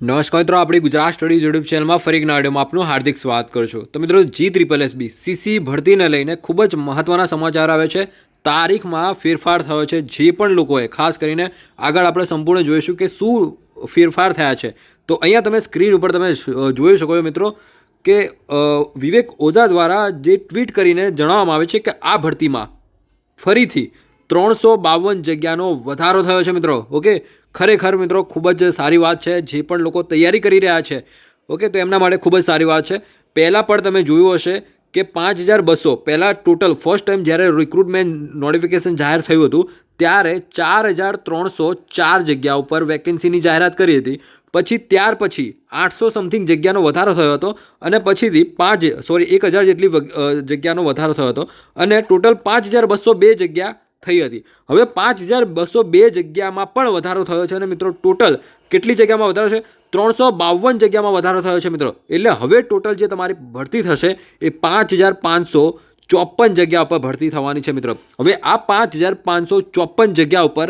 નમસ્કાર મિત્રો, આપણી ગુજરાત સ્ટડીઝ યુટ્યુબ ચેનલમાં ફરી એક નાડિયોમાં આપનું હાર્દિક સ્વાગત કરું છું. તો મિત્રો, G triple S B C C ભરતીને લઈને ખૂબ જ મહત્ત્વના સમાચાર આવે છે. તારીખમાં ફેરફાર થયો છે જે પણ લોકોએ, ખાસ કરીને આગળ આપણે સંપૂર્ણ જોઈશું કે શું ફેરફાર થયા છે. તો અહીંયા તમે સ્ક્રીન ઉપર તમે જોઈ શકો છો મિત્રો કે વિવેક ઓઝા દ્વારા જે ટ્વીટ કરીને જણાવવામાં આવે છે કે આ ભરતીમાં ફરીથી ત્રણસો બાવન જગ્યાનો વધારો થયો છે મિત્રો. ઓકે? ખરેખર મિત્રો ખૂબ જ સારી વાત છે. જે પણ લોકો તૈયારી કરી રહ્યા છે, ઓકે, તો એમના માટે ખૂબ જ સારી વાત છે. પહેલાં પણ તમે જોયું હશે કે પાંચ હજાર બસો, પહેલાં ટોટલ ફર્સ્ટ ટાઈમ જ્યારે રિક્રુટમેન્ટ નોટિફિકેશન જાહેર થયું હતું, ત્યારે ચાર હજાર ત્રણસો ચાર જગ્યા ઉપર વેકેન્સીની જાહેરાત કરી હતી. પછી, ત્યાર પછી આઠસો સમથિંગ જગ્યાનો વધારો થયો હતો અને પછીથી પાંચ, સોરી, એક હજાર જેટલી જગ્યાનો વધારો થયો હતો. અને ટોટલ પાંચ હજાર બસો બે જગ્યા થઈ હતી. હવે પાંચ હજાર બસો બે જગ્યામાં પણ વધારો થયો છે અને મિત્રો ટોટલ કેટલી જગ્યામાં વધારો છે? ત્રણસો બાવન જગ્યામાં વધારો થયો છે મિત્રો. એટલે હવે ટોટલ જે તમારી ભરતી થશે એ પાંચ હજાર પાંચસો ચોપન જગ્યા ઉપર ભરતી થવાની છે મિત્રો. હવે આ પાંચ હજાર પાંચસો ચોપન જગ્યા ઉપર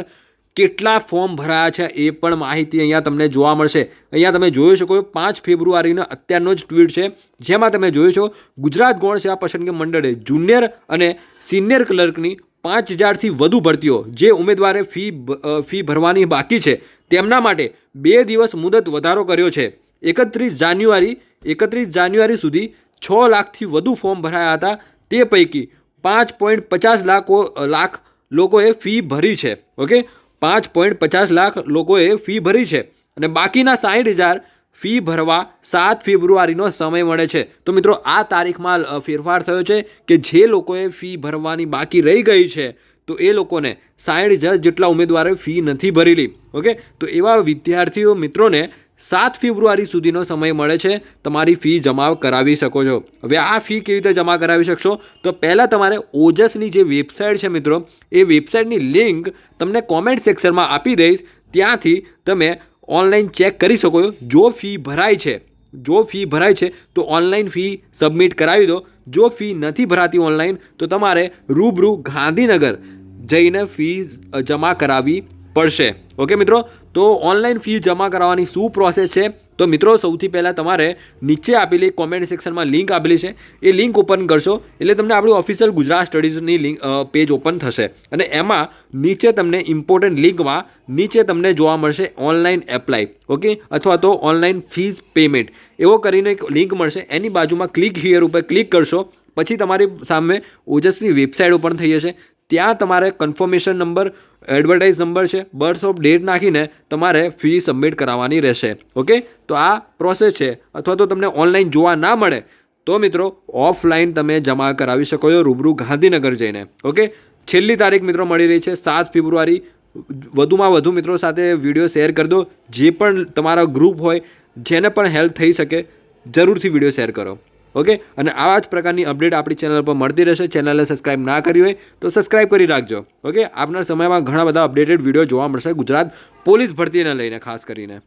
કેટલા ફોર્મ ભરાયા છે એ પણ માહિતી અહીંયા તમને જોવા મળશે. અહીંયા તમે જોઈ શકો પાંચ ફેબ્રુઆરીનો અત્યારનો જ ટ્વીટ છે. જેમાં તમે જોયો છો, ગુજરાત ગૌણ સેવા પસંદગી મંડળે જુનિયર અને સિનિયર ક્લર્કની પાંચ હજારથી વધુ ભરતીઓ જે ઉમેદવારે ફી ફી ભરવાની બાકી છે. તેમના માટે બે દિવસ મુદત વધારો કર્યો છે. એકત્રીસ જાન્યુઆરી એકત્રીસ જાન્યુઆરી સુધી છ લાખથી વધુ ફોર્મ ભરાયા હતા. તે પૈકી પાંચ પોઈન્ટ પચાસ લાખો લાખ લોકોએ ફી ભરી છે. ઓકે? પાંચ પોઈન્ટ પચાસ લાખ લોકોએ ફી ભરી છે. અને બાકીના સાઠ હજાર ફી ભરવા સાત ફેબ્રુઆરીનો સમય મળે છે. તો મિત્રો, આ તારીખમાં ફેરફાર થયો છે કે જે લોકોએ ફી ભરવાની બાકી રહી ગઈ છે, તો એ લોકોને સાઠ હજાર જેટલા ઉમેદવારે ફી નથી ભરેલી. ઓકે? તો એવા વિદ્યાર્થીઓ, મિત્રોને સાત ફેબ્રુઆરી સુધીનો સમય મળે છે. તમારી ફી જમા કરાવી શકો છો. હવે આ ફી કેવી રીતે જમા કરાવી શકશો? તો પહેલાં તમારે ઓજસની જે વેબસાઇટ છે મિત્રો, એ વેબસાઇટની લિંક તમને કોમેન્ટ સેક્શનમાં આપી દઈશ. ત્યાંથી તમે ઓનલાઈન ચેક કરી શકો છો. જો ફી ભરાય છે, જો ફી ભરાય છે, તો ઓનલાઈન ફી સબમિટ કરાવી દો. જો ફી નથી ભરાતી ઓનલાઈન, તો તમારે રૂબરૂ ગાંધીનગર જઈને ફી જમા કરાવવી પડશે. ઓકે મિત્રો? તો ઓનલાઈન ફી જમા કરાવવાની શું પ્રોસેસ છે? તો મિત્રો, સૌથી પહેલાં તમારે નીચે આપેલી કોમેન્ટ સેક્શનમાં લિંક આપેલી છે. એ લિંક ઓપન કરશો, એટલે તમને આપણું ઓફિશિયલ ગુજરાત સ્ટડીઝની લિંક પેજ ઓપન થશે. અને એમાં નીચે તમને ઇમ્પોર્ટન્ટ લિંકમાં નીચે તમને જોવા મળશે ઓનલાઈન એપ્લાય ઓકે અથવા તો ઓનલાઈન ફીઝ પેમેન્ટ એવો કરીને એક લિંક મળશે. એની બાજુમાં ક્લિક હિયર ઉપર ક્લિક કરશો. પછી તમારી સામે ઓજસની વેબસાઇટ ઓપન થઈ જશે. ત્યાં તમારે કન્ફર્મેશન નંબર એડવર્ટાઇઝ નંબર છે બર્થ ઓફ ડેટ નાખીને તમારે ફી સબમિટ કરાવવાની રહેશે. ઓકે તો આ પ્રોસેસ છે. અથવા તો તમને ઓનલાઈન જોવા ના મળે, તો મિત્રો ઓફલાઈન તમે જમા કરાવી શકો છો રૂબરૂ ગાંધીનગર જઈને. ઓકે છેલ્લી તારીખ મિત્રો મળી રહી છે, સાત ફેબ્રુઆરી. વધુમાં વધુ મિત્રો સાથે વીડિયો શેર કરી દો. જે પણ તમારા ગ્રુપ હોય, જેને પણ હેલ્પ થઈ શકે, જરૂરથી વીડિયો શેર કરો. ઓકે? અને આવા જ પ્રકારની અપડેટ આપણી ચેનલ પર મળતી રહેશે. ચેનલને સબસ્ક્રાઈબ ના કરી હોય તો સબસ્ક્રાઇબ કરી રાખજો. ઓકે? આપના સમયમાં ઘણા બધા અપડેટેડ વીડિયો જોવા મળશે ગુજરાત પોલીસ ભરતીને લઈને ખાસ કરીને.